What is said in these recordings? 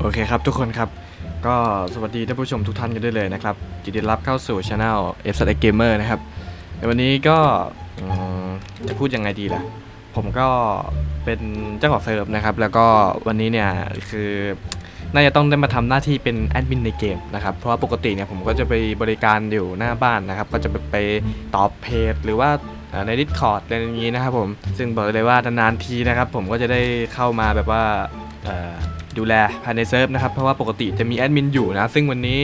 โอเคครับทุกคนครับ ก็สวัสดีท่านผู้ชมทุกท่านกันด้วยเลยนะครับยินดีรับเข้าสู่ช anel f s x Gamer นะครับ ในวันนี้ก็จะพูดยังไงดีล่ะ ผมก็เป็นเจ้าของเซิร์ฟนะครับ แล้วก็วันนี้เนี่ยคือน่าจะต้องได้มาทำหน้าที่เป็นแอดมินในเกมนะครับ เพราะว่าปกติเนี่ยผมก็จะไปบริการอยู่หน้าบ้านนะครับ ก็จะไปไปตอบเพจหรือว่าใน Discord อะไรอย่างนี้นะครับผม ซึ่งบอกเลยว่านานๆทีนะครับ ผมก็จะได้เข้ามาแบบว่า ดูแลภายในเซิร์ฟนะครับ เพราะว่าปกติจะมีแอดมินอยู่นะ ซึ่งวันนี้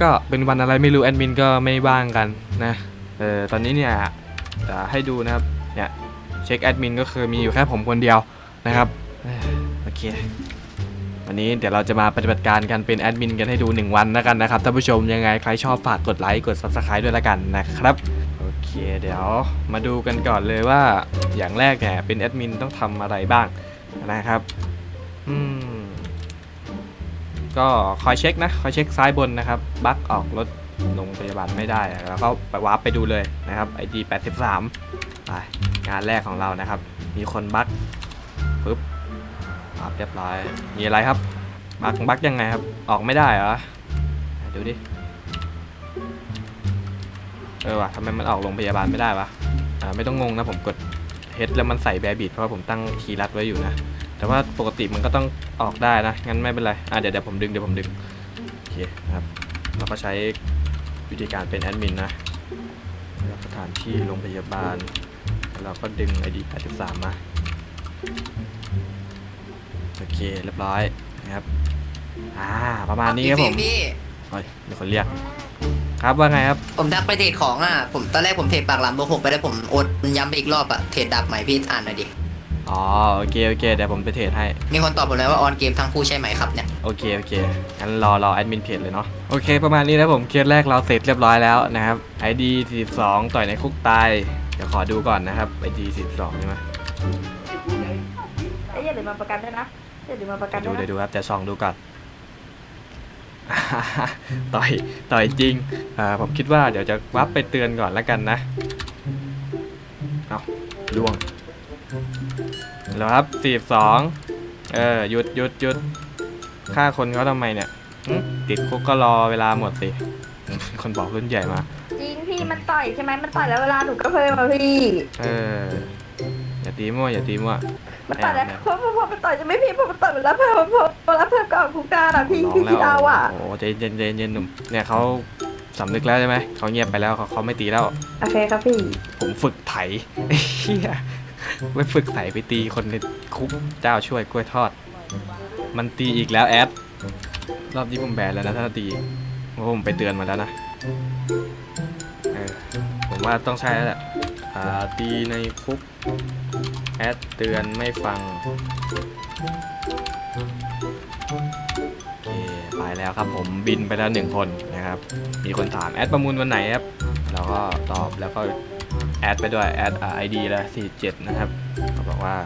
ก็เป็นวันอะไรไม่รู้แอดมินก็ไม่ว่างกันนะ เออตอนนี้เนี่ยจะให้ดูนะครับ เนี่ยเช็คแอดมินก็คือมีอยู่แค่ผมคนเดียวนะครับโอเควันนี้เดี๋ยวเราจะมาปฏิบัติการกันเป็นแอดมินกันให้ดู 1 วันแล้วกันนะครับท่านผู้ชมยังไงใครชอบฝากกดไลค์กด Subscribe ด้วยละกันนะครับโอเคเดี๋ยวมาดูกันก่อนเลยว่าอย่างแรกเนี่ยเป็นแอดมินต้องทำอะไรบ้างนะครับ อืม ก็คอยเช็คนะ คอยเช็คซ้ายบนนะครับ บั๊กออกรถโรงพยาบาลไม่ได้ แล้วก็ไปวาร์ปไปดูเลยนะครับ ID 83ไปงานแรกของเรานะครับ มีคนบั๊กปึ๊บวาร์ปเรียบร้อย มีอะไรครับ บั๊กบั๊กยังไงครับ ออกไม่ได้เหรอ ดูดิ เออวะทำไมมันออกโรงพยาบาลไม่ได้วะ อ่า ไม่ต้องงงนะผมกดเฮดแล้วมันใส่แบบบิดเพราะผมตั้งคีย์ลัดไว้อยู่นะ แต่ว่าปกติมันก็ต้องออกได้นะ งั้นไม่เป็นไร อะเดี๋ยวเดี๋ยวผมดึงเดี๋ยวผมดึง โอเคนะครับ เราก็ใช้วิธีการเป็นแอดมินนะเลือกสถานที่โรงพยาบาล แล้วเราก็ดึง ID 83มา โอเคเรียบร้อยนะครับ อ่า ประมาณนี้ครับผมพี่โอ้ยมีคนเรียก ครับว่าไงครับ ผมทักไปเทรดของอะ ผมตอนแรกผมเทรดปากหลามเบอร์หกไปแล้วผมโอนย้ำไปอีกรอบอะ เทรดดับใหม่พี่อ่านหน่อยดิ อ๋อโอเคโอเคเดี๋ยวผมไปเทรดให้ มีคนตอบผมเลยว่าออนเกมทั้งคู่ใช่ไหมครับเนี่ยโอเคโอเคงั้นรอรอแอดมินเพจเลยเนาะโอเค ประมาณนี้นะผมเคสแรกเราเสร็จเรียบร้อยแล้วนะครับ ID 42ต่อยในคุกตายเดี๋ยวขอดูก่อนนะครับ ID 42ใช่ไหมเอ้ยอย่าลืมมาประกันด้วยนะอย่าลืมมาประกันดูด้วยเดี๋ยวนะดูครับจะส่องดูก่อน ต่อยต่อยจริงอ่าผมคิดว่าเดี๋ยวจะวับไปเตือนก่อนแล้วกันนะเอาล่วง แล้วครับ42เออหยุดหยุดหยุดฆ่าคนเขาทำไมเนี่ยหึติดคุกก็รอเวลาหมดสิ คนบอกรุ่นใหญ่มาจริงพี่มันต่อยใช่ไหมมันต่อยแล้วเวลาหนูก็เพิ่มมาพี่ เอออย่าตีมั่วอย่าตีมั่วมันต่อยแล้วแอบพอพอพอมันต่อยจะไม่พี่พอมันต่อยมันแล้วเพิ่มพอพอแล้วเพิ่มก็ออกคุกกาอะพี่ร้องพี่แล้วพี่ดาวอะโอ้โหใจเย็นใจเย็นหนุ่มเนี่ยเขาสำนึกแล้วใช่ไหมเขาเงียบไปแล้วเขาเขาไม่ตีแล้วโอเคครับพี่ ผมฝึกไถเฮีย ไว้ฝึกไถไปตีคนในคุกเจ้าช่วยกล้วยทอด มันตีอีกแล้วแอด รอบนี้ผมแบนแล้วนะถ้าตีเพราะผมไปเตือนมาแล้วนะเออผมว่าต้องใช่แล้วแหละอ่าตีในคุกแอดเตือนไม่ฟังไปแล้วครับผมบินไปแล้วหนึ่งคนนะครับ มีคนถามแอดประมูลวันไหนครับ เราก็ตอบแล้วก็ แอดไปด้วยแอดไอดีละ47 นะครับเขาบอกว่า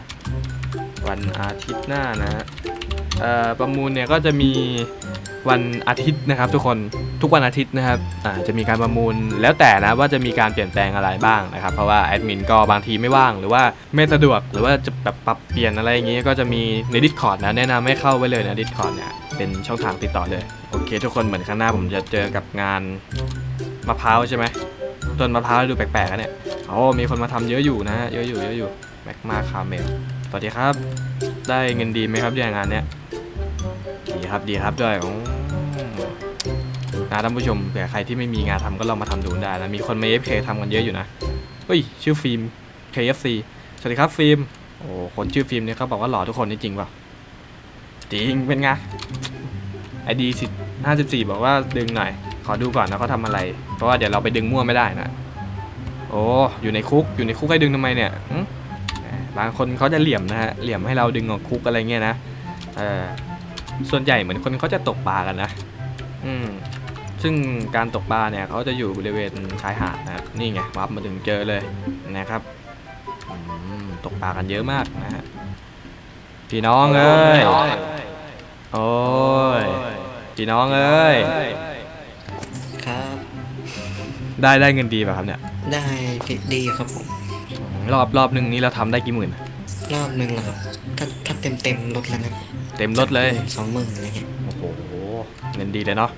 วันอาทิตย์หน้านะฮะประมูลเนี่ยก็จะมีวันอาทิตย์นะครับ ทุกคนทุกวันอาทิตย์นะครับจะมีการประมูลแล้วแต่นะว่าจะมีการเปลี่ยนแปลงอะไรบ้างนะครับ เพราะว่าแอดมินก็บางทีไม่ว่างหรือว่าไม่สะดวกหรือว่าจะแบบปรับเปลี่ยนอะไรอย่างงี้ก็จะมีใน Discord นะแนะนำให้เข้าไว้เลยนะ Discord เนี่ยเป็นช่องทางติดต่อเลย โอเค ทุกคนเหมือนข้างหน้าผมจะเจอกับงานมะพร้าวใช่ไหม ต้นมะพร้าวดูแปลกๆอะเนี่ยโอ้มีคนมาทำเยอะอยู่นะ เยอะอยู่เยอะอยู่แม็กมาคาเมลสวัสดีครับ ได้เงินดีไหมครับเนี่ยงานเนี้ยดีครับดีครับด้วยอืมนะท่านผู้ชมเผื่อใครที่ไม่มีงานทำก็ลองมาทำดูได้นะ มีคนมา FK ทำกันเยอะอยู่นะเฮ้ย ชื่อฟิล์ม KFC สวัสดีครับฟิล์ม โอ้คนชื่อฟิล์มเนี่ยเขาบอกว่าหล่อทุกคนนี่จริงเปล่าจริงเป็นไงไอดีสิห้าสิบสี่บอกว่าดึงหน่อย ขอดูก่อนนะเขาทำอะไร เพราะว่าเดี๋ยวเราไปดึงมั่วไม่ได้นะ โอ้อยู่ในคุกอยู่ในคุกให้ดึงทำไมเนี่ยหึแหมบางคนเขาจะเหลี่ยมนะฮะเหลี่ยมให้เราดึงออกคุกอะไรเงี้ยนะเออส่วนใหญ่เหมือนคนเขาจะตกปลากันนะ อืมซึ่งการตกปลาเนี่ยเขาจะอยู่บริเวณชายหาดนะครับนี่ไงวับมาถึงเจอเลยนะครับอืมตกปลากันเยอะมากนะฮะพี่น้องเอ้ยโอ้ยพี่น้องเอ้ยครับ ได้ได้เงินดีป่ะครับเนี่ยได้ฟิตดีครับผมรอบรอบหนึ่งนี้เราทำได้กี่หมื่น รอบหนึ่งแล้วครับถ้าถ้าเต็มเต็มๆลดแล้วนะถเต็มรถเลยสองหมื่นอะไรเงี้ยโอ้โหเงินดีเลยเนาะ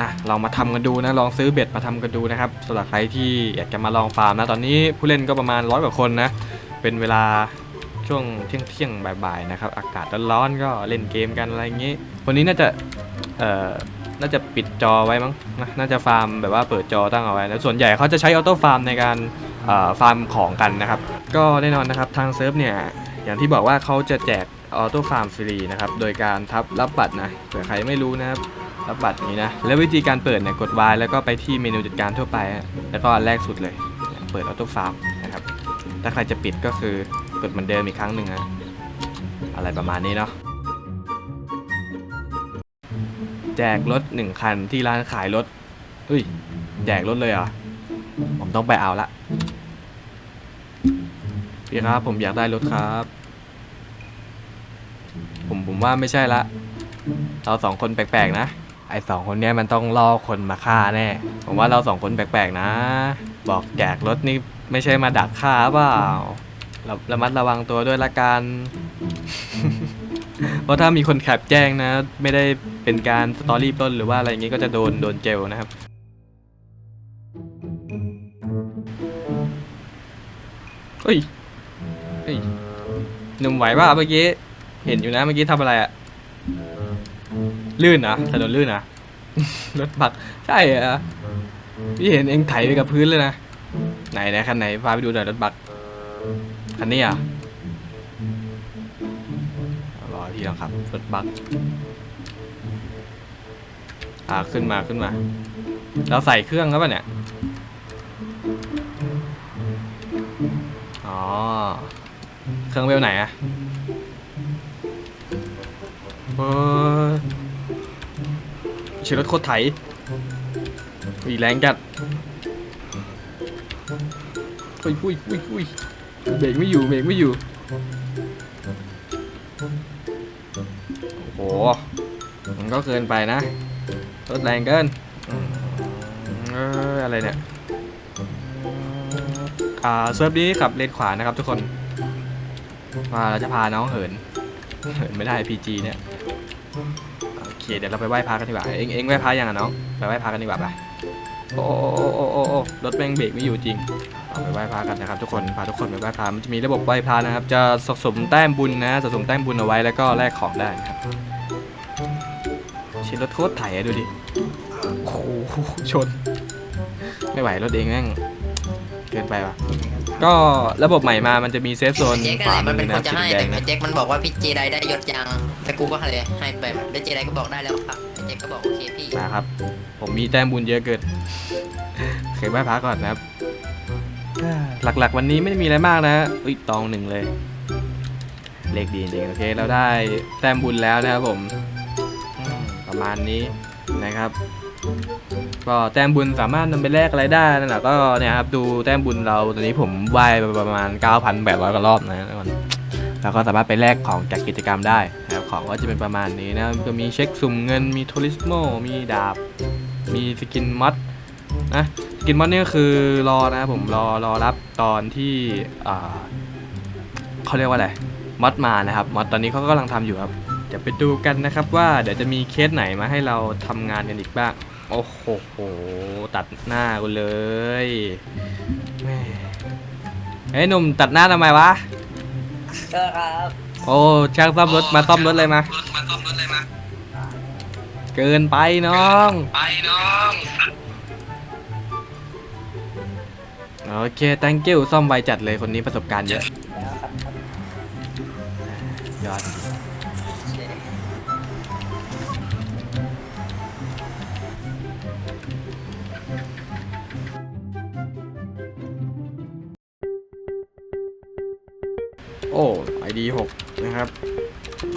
นะเรามาทำกันดูนะลองซื้อเบ็ดมาทำกันดูนะครับสำหรับใครที่อยากจะมาลองฟาร์มนะตอนนี้ผู้เล่นก็ประมาณร้อยกว่าคนนะเป็นเวลาช่วงเที่ยงเที่ยงๆบ่ายๆนะครับอากาศร้อนๆก็เล่นเกมกันอะไรอย่างงี้ วันนี้น่าจะเอ่อ น่าจะปิดจอไว้มั้งนะน่าจะฟาร์มแบบว่าเปิดจอตั้งเอาไว้แล้วส่วนใหญ่เขาจะใช้ออโต้ฟาร์มในการฟาร์มของกันนะครับ ก็แน่นอนนะครับทางเซิร์ฟเนี่ยอย่างที่บอกว่าเขาจะแจกออโต้ฟาร์มฟรีนะครับโดยการทับรับบัตรนะเผื่อใครไม่รู้นะครับรับบัตรนี้นะแล้ววิธีการเปิดเนี่ยกด Y แล้วก็ไปที่เมนูจัดการทั่วไป แล้วก็อันแรกสุดเลย เปิดออโต้ฟาร์มนะครับถ้าใครจะปิดก็คือกดเหมือนเดิมอีกครั้งหนึ่งฮะอะไรประมาณนี้เนาะ แจกรถหนึ่งคันที่ร้านขายรถเฮ้ย แจกรถเลยเหรอ ผมต้องไปเอาละ พี่ครับ ผมอยากได้รถครับ ผมผมว่าไม่ใช่ละ เราสองคนแปลกๆนะ ไอสองคนเนี้ยมันต้องล่อคนมาฆ่าแน่ ผมว่าเราสองคนแปลกๆนะ บอกแจกรถนี่ไม่ใช่มาดักฆ่าเปล่าเราระมัดระวังตัวด้วยละกัน เพราะถ้ามีคนแคปแจ้งนะ ไม่ได้ เป็นการสตอรี่ปล้นหรือว่าอะไรอย่างงี้ก็จะโดนโดนเจลนะครับ เฮ้ย เฮ้ยหนุ่มไหวป่ะเมื่อกี้ เห็นอยู่นะเมื่อกี้ทำอะไรอะลื่นเหรอถนนลื่นเหรถบักใช่เหรอพี่เห็นเองไถไปกับพื้นเลยนะ ไหนไหนคันไหนพาไปดูหน่อยรถบักคันนี้อะรอพี่ลองครับรถบัก อ่าขึ้นมาขึ้นมา เราใส่เครื่องแล้วป่ะเนี่ย อ๋อ เครื่องเวลไหนอะเออเชรถโคตรไถอีแรงจัดอุ้ยอุ้ยอุ้ยอุ้ยเบรกไม่อยู่เบรกไม่อยู่ โอ้โห มันก็เกินไปนะ รถแรงเกินอืมเอออะไรเนี่ย อ่าเซิร์ฟนี้ขับเลนขวานะครับทุกคนว่าเราจะพาน้องเหิน เหินไม่ได้ PG เนี่ย โอเคเดี๋ยวเราไปไหว้พระกันดีกว่า เอ็งเอ็งไหว้พระยังอะน้อง ไปไหว้พระกันดีกว่าไปโอ้โอ้โอ้โอ้โอ้รถแม่งเบรกไม่อยู่จริง เอาไปไหว้พระกันนะครับทุกคน พาทุกคนไปไหว้พระมันจะมีระบบไหว้พระนะครับ จะสะสมแต้มบุญนะ สะสมแต้มบุญเอาไว้แล้วก็แลกของได้นะครับ ชินรถโคตรไถอะดูดิโอ้โหชน ไม่ไหวรถเองแม่งเกินไปว่ะ ก็ระบบใหม่มามันจะมีเซฟโซนเจ๊กขวานั่นแหละมืมันอเป็นนะคนจะสีให้แดแต่งนะเจ๊กมันบอกว่าพี่เจไดได้ยศยังแต่กูก็เลยให้ไปแล้วเจไดก็บอกได้แล้วครับเจ๊กก็บอกโอเคพี่มาครับ ผมมีแต้มบุญเยอะเกินเคยไหว้พระก่อนนะครับหลักๆ วันนี้ไม่ได้มีอะไรมากนะอุ้ยตองหนึ่งเลย เลขดีจริงๆโอเค เราได้แต้มบุญแล้วนะครับผมอืม ประมาณนี้นะครับ ก็แต้มบุญสามารถนำไปแลกอะไรได้นั่นแหละก็เนี่ยครับดูแต้มบุญเราตอนนี้ผมไหว้ไปประมาณ 9,800กว่ารอบนะทุกคนแล้วก็สามารถไปแลกของจากกิจกรรมได้นะครับของก็จะเป็นประมาณนี้นะก็มีเช็คสุ่มเงินมีทัวริสโมมีดาบ มีสกินมอดนะสกินมอดนี่ก็คือรอนะผมรอรอรับตอนที่เขาเรียกว่าอะไรมอดมานะครับมอดตอนนี้เขากำลังทำอยู่ครับ เดี๋ยวไปดูกันนะครับว่าเดี๋ยวจะมีเคสไหนมาให้เราทำงานกันอีกบ้าง โอ้โหโหตัดหน้ากูเลยแม่เฮ้ยหนุ่มตัดหน้าทำไมวะ ก็ครับโอ้ช่างซ่อมรถมาซ่อมรถเลยมา เกินไปน้อง ไปน้องโอเค thank you ซ่อมไวจัดเลยคนนี้ประสบการณ์เยอะ โอ้ไอดีหกนะครับ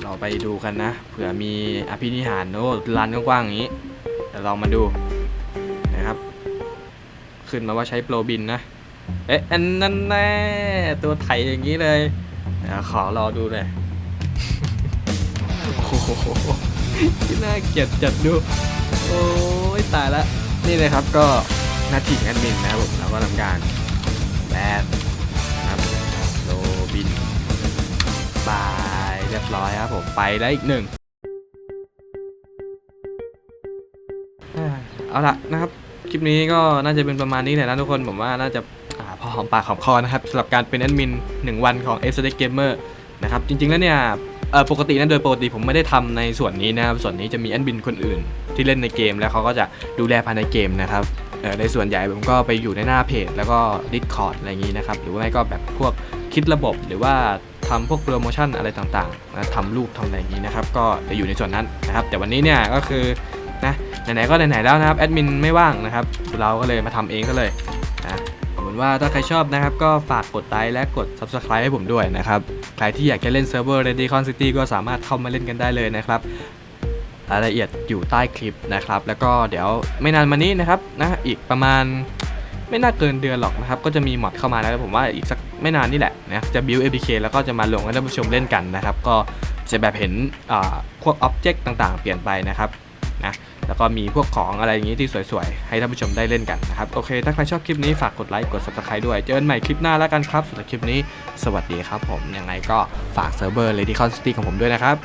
เราไปดูกันนะ เผื่อมีอภินิหารโอ้ลานกว้างๆอย่างนี้เดี๋ยวลองมาดูนะครับ ขึ้นมาว่าใช้โปรบินนะ เอ๊ะ อันนั้นแน่ตัวไถอย่างนี้เลยเดี๋ยวขอรอดูเลยโอ้โหที่น่าเกลียดจัดดู โอ้ยตายละ นี่เลยครับก็หน้าที่ของแอดมินนะครับผมเราก็ทำการแบนายเรียบร้อยครับผมไปแล้วอีกหนึ่งเอาละนะครับคลิปนี้ก็น่าจะเป็นประมาณนี้แหละนะทุกคนผมว่าน่าจะพอหอมปากหอมคอนะครับสำหรับการเป็นแอดมิน 1 วันของ s อ d Gamer นะครับจริงๆแล้วเนี่ยปกตินะโดยปกติผมไม่ได้ทำในส่วนนี้นะครับส่วนนี้จะมีแอดมินคนอื่น ที่เล่นในเกมแล้วเขาก็จะดูแลภายในเกมนะครับในส่วนใหญ่ผมก็ไปอยู่ในหน้าเพจ แล้วก็รีดคอร์ดอะไรอย่างนี้นะครับหรือว่าไม่ก็แบบพวกคิดระบบหรือว่า ทำพวกโปรโมชั่นอะไรต่างๆนะทำรูปทำอะไรอย่างนี้นะครับ ก็จะอยู่ในส่วนนั้นนะครับ แต่วันนี้เนี่ยก็คือนะไหนๆก็ไหนๆแล้วนะครับแอดมินไม่ว่างนะครับ เราก็เลยมาทำเองก็เลยนะเอาเป็นว่าถ้าใครชอบนะครับ ก็ฝากกดไลค์และกด Subscribe ให้ผมด้วยนะครับ ใครที่อยากจะเล่นเซิร์ฟเวอร์ Redicon City ก็สามารถเข้ามาเล่นกันได้เลยนะครับรายละเอียดอยู่ใต้คลิปนะครับ แล้วก็เดี๋ยวไม่นานมานี้นะครับนะอีกประมาณ ไม่น่าเกินเดือนหรอกนะครับ ก็จะมีมอดเข้ามาแล้วผมว่าอีกสักไม่นานนี่แหละนะจะ build APK แล้วก็จะมาลงให้ท่านผู้ชมเล่นกันนะครับ ก็จะแบบเห็นอ่าพวก Object ต่างๆ เปลี่ยนไปนะครับนะแล้วก็มีพวกของอะไรอย่างนี้ที่สวยๆ ให้ท่านผู้ชมได้เล่นกันนะครับ โอเค ถ้าใครชอบคลิปนี้ฝากกดไลค์ กด subscribe ด้วย เจอกันใหม่คลิปหน้าแล้วกันครับสำหรับคลิปนี้ สวัสดีครับผม ยังไงก็ฝากเซิร์ฟเวอร์ Lady Con City ของผมด้วยนะครับ